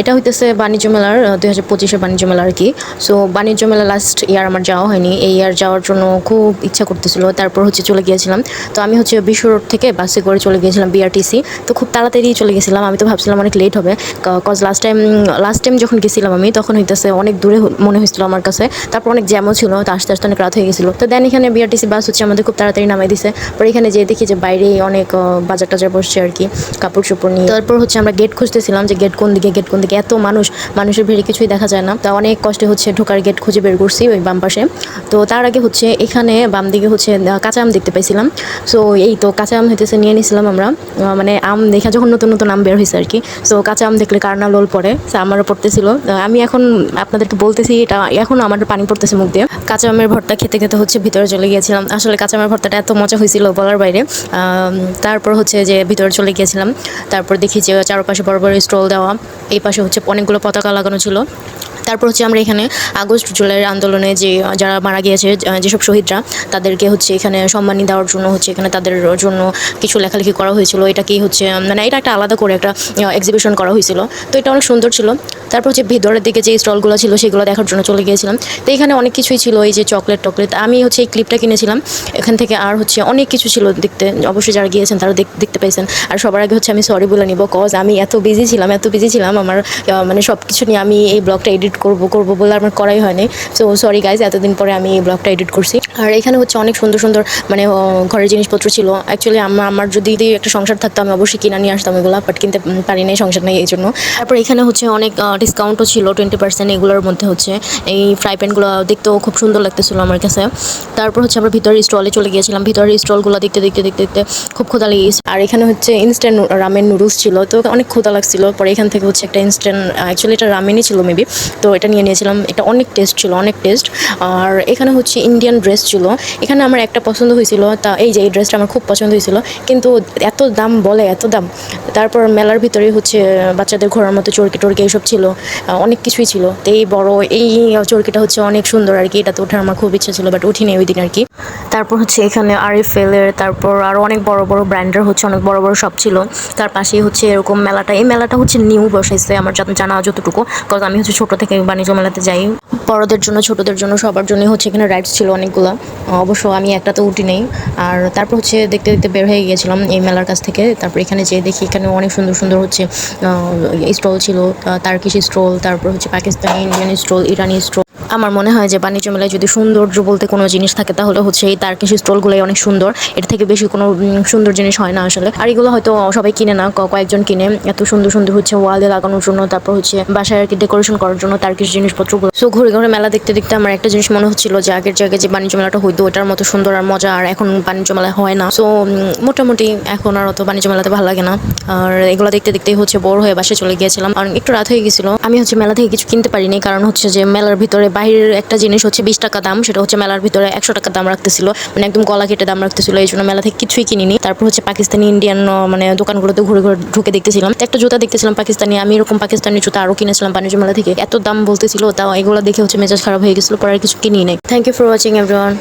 এটা হইতেছে বাণিজ্য মেলার দুই হাজার পঁচিশে বাণিজ্য মেলা আর কি। সো বাণিজ্য মেলা লাস্ট ইয়ার আমার যাওয়া হয়নি। এই ইয়ার যাওয়ার জন্য খুব ইচ্ছা করতেছিল। তারপর হচ্ছে চলে গিয়েছিলাম। তো আমি হচ্ছে বিশ্ব রোড থেকে বাসে করে চলে গিয়েছিলাম বিআরটিসি তো খুব তাড়াতাড়ি চলে গেছিলাম। আমি তো ভাবছিলাম অনেক লেট হবে। Cause last time last time যখন গেছিলাম আমি, তখন হইতেছে অনেক দূরে মনে হয়েছিল আমার কাছে। তারপর অনেক জ্যামও ছিল, তো আস্তে আস্তে অনেক রাত হয়ে গেছিল। তো দেন এখানে বিআরটিসি বাস হচ্ছে আমাদের খুব তাড়াতাড়ি নামাই দিছে। পরে এখানে যেয়ে দেখি যে বাইরেই অনেক বাজার টাজার বসছে আর কি কাপড় চোপড় নিয়ে। তারপর হচ্ছে আমরা গেট খুঁজতেছিলাম যে গেট কোন দিকে গেট কোন দিকে? এত মানুষ, মানুষের ভিড়ে কিছুই দেখা যায় না। তো অনেক কষ্টে হচ্ছে ঢোকার গেট খুঁজে বের করছি ওই বাম পাশে। তো তার আগে হচ্ছে এখানে বাম দিকে হচ্ছে কাঁচা আম দেখতে পাইছিলাম। সো এই তো কাঁচা আম হইতেছে, নিয়ে নিয়েছিলাম আমরা। মানে আম দেখা যখন নতুন নতুন আম বের হয়েছে আর কি সো কাঁচা আম দেখলে কার লোল পড়ে? সো আমারও পড়তেছিল। আমি এখন আপনাদেরকে বলতেছি, এটা এখন আমার পানি পড়তেছে মুখ দিয়ে। কাঁচা আমের ভর্তা খেতে খেতে হচ্ছে ভিতরে চলে গিয়েছিলাম। আসলে কাঁচা আমের ভর্তাটা এত মজা হয়েছিল বলার বাইরে। তারপর হচ্ছে যে ভিতরে চলে গিয়েছিলাম। তারপর দেখি যে চারপাশে বড় বড় স্টল দেওয়া। এই পাশে হচ্ছে অনেকগুলো পতাকা লাগানো ছিল। তারপর হচ্ছে আমরা এখানে আগস্ট জুলাইয়ের আন্দোলনে যে, যারা মারা গিয়েছে যেসব শহীদরা, তাদেরকে হচ্ছে এখানে সম্মানী দেওয়ার জন্য হচ্ছে এখানে তাদের জন্য কিছু লেখালেখি করা হয়েছিল। এটাকেই হচ্ছে মানে এটা একটা আলাদা করে একটা এক্সিবিশন করা হয়েছিল। তো এটা অনেক সুন্দর ছিল। তারপর হচ্ছে ভিতরের দিকে যে স্টলগুলো ছিল, সেগুলো দেখার জন্য চলে গিয়েছিলাম। তো এখানে অনেক কিছুই ছিল, এই যে চকলেট টকলেট। আমি হচ্ছে এই ক্লিপটা কিনেছিলাম। এখান থেকে আর হচ্ছে অনেক কিছু ছিল দেখতে। অবশ্যই যারা গিয়েছেন তারা দেখতে পেয়েছেন। আর সবার আগে হচ্ছে আমি সরি বলে নিব কজ আমি এত বিজি ছিলাম, এত বিজি ছিলাম আমার মানে সব কিছু নিয়ে আমি এই ব্লগটা এডিট করব করব বলে আমার করাই হয়নি। সো সরি গাইজ এতদিন পরে আমি এই ব্লগটা এডিট করছি। আর এখানে হচ্ছে অনেক সুন্দর সুন্দর মানে ঘরের জিনিসপত্র ছিল। অ্যাকচুয়ালি আমার আমার যদি একটা সংসার থাকতো, আমি অবশ্যই কিনা নিয়ে আসতাম এগুলো বাট কিনতে পারি নাই সংসার নেই এই জন্য। তারপর এখানে হচ্ছে অনেক ডিসকাউন্টও ছিল টোয়েন্টি পার্সেন্ট এগুলোর মধ্যে হচ্ছে। এই ফ্রাই প্যানগুলো দেখতেও খুব সুন্দর লাগতেছিল আমার কাছে। তারপর হচ্ছে আমরা ভিতরের স্টলে চলে গিয়েছিলাম। ভিতরের স্টলগুলো দেখতে দেখতে দেখতে দেখতে খুব ক্ষুধা লেগেছে। আর এখানে হচ্ছে ইনস্ট্যান্ট রামেন নুডলস ছিল, তো অনেক ক্ষুধা লাগছিল। পরে এখান থেকে হচ্ছে একটা ইনস্ট্যান্ট অ্যাকচুয়ালি এটা রামেনই ছিল মেবি তো এটা নিয়ে নিয়েছিলাম। এটা অনেক টেস্ট ছিল, অনেক টেস্ট আর এখানে হচ্ছে ইন্ডিয়ান ড্রেস ছিল। এখানে আমার একটা পছন্দ হয়েছিল, তা এই যে এই ড্রেসটা আমার খুব পছন্দ হয়েছিল। কিন্তু এত দাম বলে, এত দাম। তারপর মেলার ভিতরে হচ্ছে বাচ্চাদের ঘোরার মতো চরকি টরকি এইসব ছিল। অনেক কিছুই ছিল। তো এই বড়, এই চরকিটা হচ্ছে অনেক সুন্দর আর কি। এটাতে ওঠার আমার খুব ইচ্ছা ছিল বাট উঠিনি ওই দিন আর কি। তারপর হচ্ছে এখানে আরএফএলের তারপর আরও অনেক বড় বড় ব্র্যান্ডের হচ্ছে অনেক বড় বড় শপ ছিল। তার পাশেই হচ্ছে এরকম মেলাটা। এই মেলাটা হচ্ছে নিউ বসাইছে, আমার জানা যতটুকু। কজ আমি হচ্ছে ছোট থেকে বাণিজ্য মেলাতে যাই। বড়দের জন্য, ছোটদের জন্য সবার জন্যই হচ্ছে এখানে রাইডস ছিল অনেকগুলো। অবশ্য আমি একটা তো উঠি নেই। আর তারপর হচ্ছে দেখতে দেখতে বের হয়ে গিয়েছিলাম এই মেলার কাছ থেকে। তারপর এখানে যেয়ে দেখি এখানে অনেক সুন্দর সুন্দর হচ্ছে স্টল ছিল তার্কিশ স্টল তারপর হচ্ছে Pakistani Indian stall Irani stall আমার মনে হয় যে বাণিজ্য মেলায় যদি সৌন্দর্য বলতে কোনো জিনিস থাকে, তাহলে হচ্ছে এই তার্কিশ স্টলগুলোই অনেক সুন্দর। এর থেকে বেশি কোনো সুন্দর জিনিস হয় না আসলে। আর এগুলো হয়তো সবাই কিনে না কয়েকজন কিনে। এত সুন্দর সুন্দর হচ্ছে ওয়ালে লাগানোর জন্য, তারপর হচ্ছে বাসায় আর কি ডেকোরেশন করার জন্য তার্কিশ জিনিসপত্রগুলো। সো ঘুরে ঘুরে মেলা দেখতে দেখতে আমার একটা জিনিস মনে হচ্ছিল যে আগের জায়গায় যে বাণিজ্য মেলাটা হইতো ওটার মতো সুন্দর আর মজা, আর এখন বাণিজ্য মেলায় হয় না। সো মোটামুটি এখন আর অত বাণিজ্য মেলাতে ভালো লাগে না। আর এগুলো দেখতে দেখতে হচ্ছে বড় হয়ে বাসায় চলে গিয়েছিলাম। আর একটু রাত হয়ে গেছিল। আমি হচ্ছে মেলা থেকে কিছু কিনতে পারিনি, কারণ হচ্ছে যে মেলার ভিতরে বাইরের একটা জিনিস হচ্ছে বিশ টাকা দাম, সেটা হচ্ছে মেলার ভিতরে একশো টাকা দাম রাখতেছিল। মানে একদম গলা কেটে দাম রাখতেছিল, এই জন্য মেলা থেকে কিছুই কিনিনি। তারপর হচ্ছে পাকিস্তানি ইন্ডিয়ান মানে দোকানগুলোতে ঘুরে ঘুরে ঢুকে দেখতেছিলাম। একটা জুতা দেখতেছিলাম পাকিস্তানি, আমি এরকম পাকিস্তানি জুতা আরও কিনেছিলাম বাণিজ্য মেলা থেকে। এত দাম বলতেছিল, তাও এগুলো দেখে হচ্ছে মেজাজ খারাপ হয়ে গেছিল, পরে কিছু কিনি নাই thank you for watching everyone